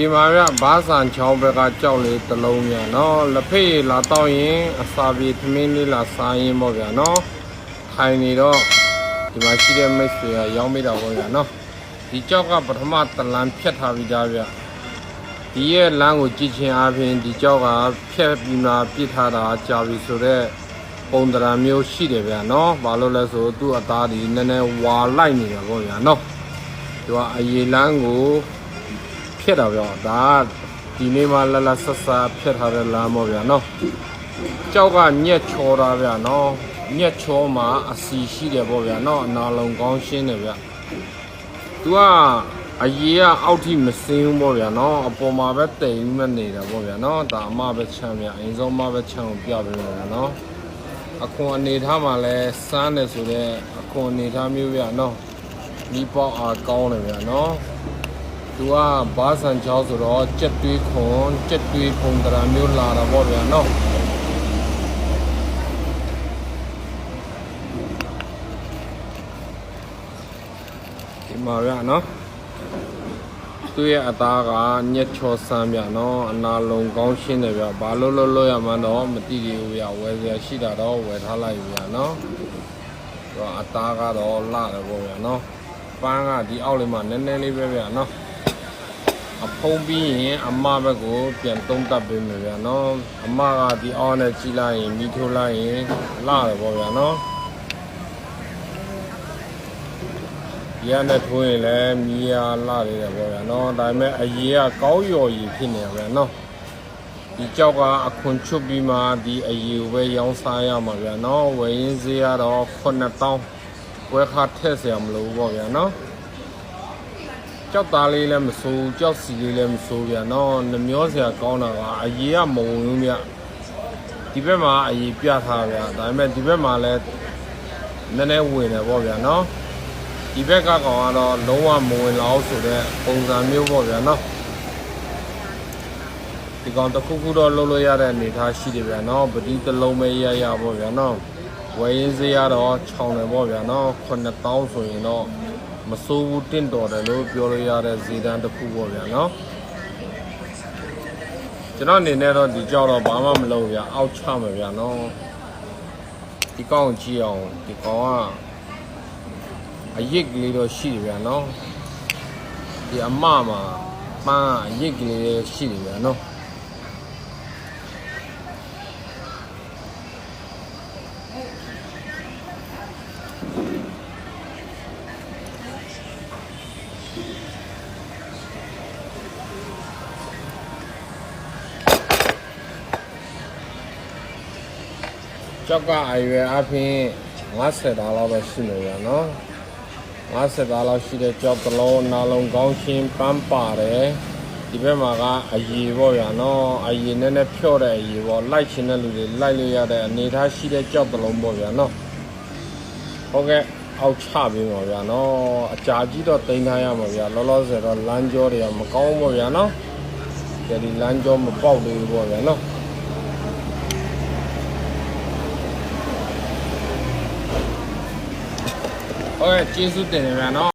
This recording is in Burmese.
ဒီမှာဗျဘားဆန်ချောင်းဘက်ကကြောက်လေးတစ်လုံးဗျာနော်လက်ဖေးလာတော့ရင်အစာပြေသမင်းလေးလာစားရင်ပေါ့ဗျာနော်ထိုင်နေတော့ဒီမှာရှိတဲ့မိတ်ဆွေကရောင်းမိတာပေါ့ဗျာနော်ဒီကြောက်ကပထမတလန်ဖြတ်ထားပြီးသားဗျဒီရဲ့လမ်းကိုကြည့်ချင်းအပြင်ဒီကြောက်ကဖြတ်ပြီးမှပြစ်ထားတာကြာပြီဆိုတော့ပုံတရာမျိုးရှိတယ်ဗျာနော်ဘာလို့လဲဆိုသူ့အသားဒီနည်းနည်းဝါလိုက်နေတယ်ပေါ့ဗျာနော်ဒီကအရေလမ်းကို ဖြစ်တာဗျာဒါကဒီနေ့မှလလဆက်ဆက်ဖြစ်ထားတဲ့လမ်းပေါ့ဗျာနော်ကြောက်ကညက်ချောတာဗျာနော်ညက်ချောမှာအစီရှိတယ်ပေါ့ဗျာနော်အနာလုံးကောင်းရှင်းတယ်ဗျသူကအရေးကအောက်ထိမစင်းဘူးပေါ့ဗျာနော်အပေါ်မှာပဲတိမ်မနေတာပေါ့ဗျာနော်ဒါအမပဲချမ်းဗျာအရင်ဆုံးမပဲချမ်းကိုပြပေးပါဗျာနော်အခွန်အနေထားမှာလဲစမ်းတယ်ဆိုတော့အခွန်အနေထားမျိုးဗျာနော်ဒီပေါက်အားကောင်းတယ်ဗျာနော် သူကဘာဆန်ချောင်းဆိုတော့ကြက်တွေးခွန်ကြက်တွေးပုံတရာမျိုးလာတာပေါ့ဗျာနော်ဒီမှာဗျာနော်သူရဲ့အသားကညက်ချောဆန်းဗျာနော်အနာလုံးကောင်းရှင်းတယ်ဗျာဘာလို့လို့လို့ရမှန်းတော့မသိသေးဘူးဗျာဝယ်စရာရှိတာတော့ဝယ်ထားလိုက်ဗျာနော်သူကအသားကတော့လာတယ်ပေါ့ဗျာနော်ပန်းကဒီအောက်လေးမှာနည်းနည်းလေးပဲဗျာနော် အဖုံးပြီးရင်အမဘက်ကိုပြန်သုံးတတ်ပေးမယ်ဗျာနော်အမကဒီအောင်းနဲ့ကြီးလိုက်ရင်မိထိုးလိုက်ရင်လာတယ်ပေါ့ဗျာနော်ဒီကနဲ့ထိုးရင်လည်းမီးရလာနေတယ်ပေါ့ဗျာနော်ဒါပေမဲ့အရေးကကောင်းရော်ရည်ဖြစ်နေရဗျာနော်ဒီကြောက်ကအခွန်ချွတ်ပြီးမှဒီအရေးကိုပဲရောင်းစားရမှာဗျာနော်ဝယ်ရင်ဈေးကတော့9000ဝယ်ခါထည့်เสียမလို့ပေါ့ဗျာနော် ကြောက်သားလေးလည်းမစိုးဘူးကြောက်စီလေးလည်းမစိုးဗျာနော်နှမျောစရာကောင်းတာကအရေးကမဝင်ဘူးဗျဒီဘက်မှာအရေးပြထားဗျာဒါပေမဲ့ဒီဘက်မှာလည်းနည်းနည်းဝင်တယ်ပေါ့ဗျာနော်ဒီဘက်ကကောင်ကတော့လုံးဝမဝင်လောက်ဆိုတဲ့ပုံစံမျိုးပေါ့ဗျာနော်ဒီကောင်တစ်ခုခုတော့လုပ်လို့ရတဲ့အနေအထားရှိတယ်ဗျာနော်ပတိတစ်လုံးပဲရရပေါ့ဗျာနော်ဝယ်ရင်စေးရတော့ခြောင်တယ်ပေါ့ဗျာနော်9000ဆိုရင်တော့ မစိုးဘူးတင့်တော်တယ်လို့ပြောလို့ရတဲ့ဇေတန်းတစ်ခုပေါ့ဗျာနော်ကျွန်တော်အနေနဲ့တော့ဒီကြောက်တော့ဘာမှမလုပ်ဗျာအောက်ချမယ်ဗျာနော်ဒီကောင်းကိုကြည့်အောင်ဒီကောင်ကအရစ်ကလေးတော့ရှိတယ်ဗျာနော်ဒီအမမှာပန်းကအရစ်ကလေးလေးရှိတယ်ဗျာနော် ကြောက်ကအရွယ်အပြင်50ဒါလောက်ပဲရှိနေရနော်50ဒါလောက်ရှိတဲ့ကြောက်တစ်လုံးနာလုံးကောင်းချင်းပန်းပါတယ်ဒီဘက်မှာကအရီပေါ့ဗျာနော်အရီနည်းနည်းဖြော့တဲ့အရီပေါ့လိုက်ချင်တဲ့လူတွေလိုက်လို့ရတဲ့အနေထားရှိတဲ့ကြောက်တစ်လုံးပေါ့ဗျာနော်ဟုတ်ကဲ့အောက်ချပေးပါဗျာနော်အကြာကြီးတော့တင်ထားရမှာဗျာလောလောဆယ်တော့လမ်းကြောတွေကမကောင်းဘူးပေါ့ဗျာနော်ဒီလမ်းကြောမပေါက်သေးဘူးပေါ့ဗျာနော် ဟုတ်ကဲ့ကျေးဇူးတင်တယ်ဗျာနော်